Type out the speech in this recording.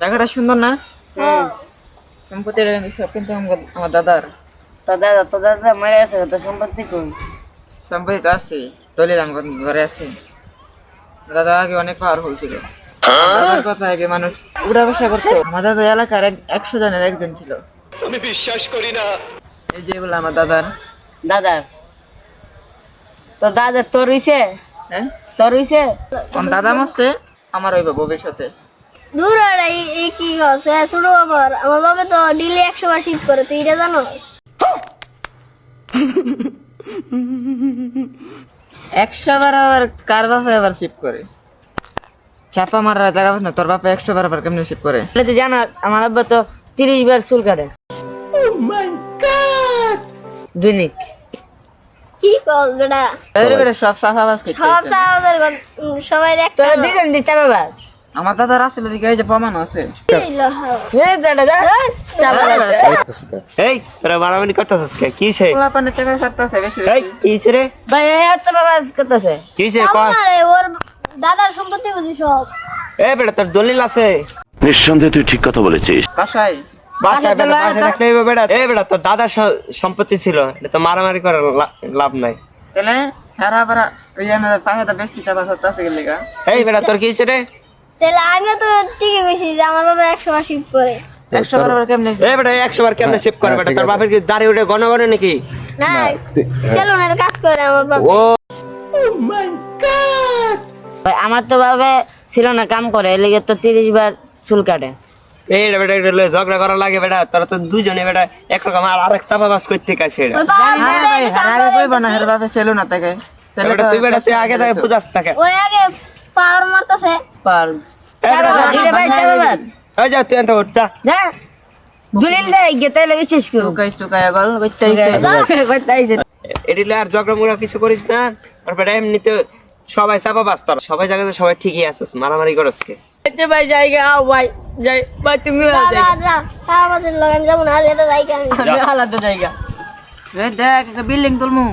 জায়গাটা সুন্দর না? হ্যাঁ। সম্পত্তির সব কিন্তু আমার- দাদার। তো দাদা তো দাদা মারা গেছে তো সম্পত্তি কই? সম্পত্তি তো আছে দলিল আমার ঘরে আছে। দাদা আগে অনেক পাওয়ারফুল ছিল দাদার কথা আগে মানুষ উড়া বসা করতো। আমার দাদা এলাকার একশো জনের একজন ছিল। আমি বিশ্বাস করি না। এই যে বলে আমার দাদার। দাদা তো দাদা তোর হইছে? হ্যাঁ? তোর হইছে? দাদা মরছে আমার ওই ভবিষ্যতে। দূর এই কি গছে ছোট বাবার আমার বাবা তো ডিলি একশো বার শীত করে তুই এটা জানো একশো বার আবার কার বাপে আবার শিপ করে? চাপা মারার জায়গা না তোর বাপে একশো বার আবার কেমনি শিপ করে? তুই জানাস আমার আব্বা তো তিরিশ বার চুল কাটে। দৈনিক কি কল বেটা? সব সাফা বাস সব উম, সবাই তো একটা দিতে বাস। আমার দাদার আসলে দিকে এই যে প্রমাণ আছে। এই দাদা। যা এই তোরা মারামারি করতেছিস কে? কি সে পোলা পানের চাপা ছাড়তে বেশি। এই কি সে রে? ভাই এই হচ্ছে বাবা করতেছে। কি সে ক? ওর দাদার সম্পত্তি বুঝি সব। এ বেটা তোর দলিল আছে। নিঃসন্দেহে তুই ঠিক কথা বলেছিস। বাসায়। বাসায় বেটা বাসায় থাকলে এই বেটা। এই বেটা তোর দাদার সম্পত্তি ছিল। এটা তো মারামারি করার লাভ নাই। তাহলে হ্যাঁ আবার ওই আমাদের বেশি চাপা গেলে এই বেটা তোর কি রে? তাহলে আমিও তো ঠিকই কইছি যে আমার বাবা একশো বার করে। একশো বার আবার কেমনি এই বেটা একশো বার কেমনে করে বেটা? তোর বাপের কি দাড়ি উঠে ঘন নাকি? না সেলুনের কাজ করে আমার বাবা। ও। ভাই আমার তো বাবা ছিল না কাম করে এই লেগে তো তিরিশ বার চুল কাটে। এই রে বেটা এটা ঝগড়া করা লাগে বেটা। তোরা তো দুজনে বেটা একরকম আর আরেক চাপা বাস করতে কাছে এটা ওই বাবা হ্যাঁ ভাই হ্যাঁ কইব না হের বাপে ছিল না তাহলে তুই বেটা তুই আগে থেকে বুঝাস তাকে। ওই আগে পাওয়ার মারতেছে। পার এই বেটা, দিলে ভাই চাপা বাস এই যা তুই এনতে উঠ যা। যা। দলিল দেয় গিয়ে তাইলে বিশেষ করে টুকাই টুকাই গল কইতে এডিলে আর ঝগড়া মুড়া কিছু করিস না। তারপরে এমনিতে সবাই চাপা বাস তোরা সবাই জায়গাতে সবাই ঠিকই আছিস মারামারি করস কে। ভাই জায়গা আও ভাই যাই ভাই তুমি যাই আমি আলাদা জায়গা। দেখ একটা বিল্ডিং তুলমু।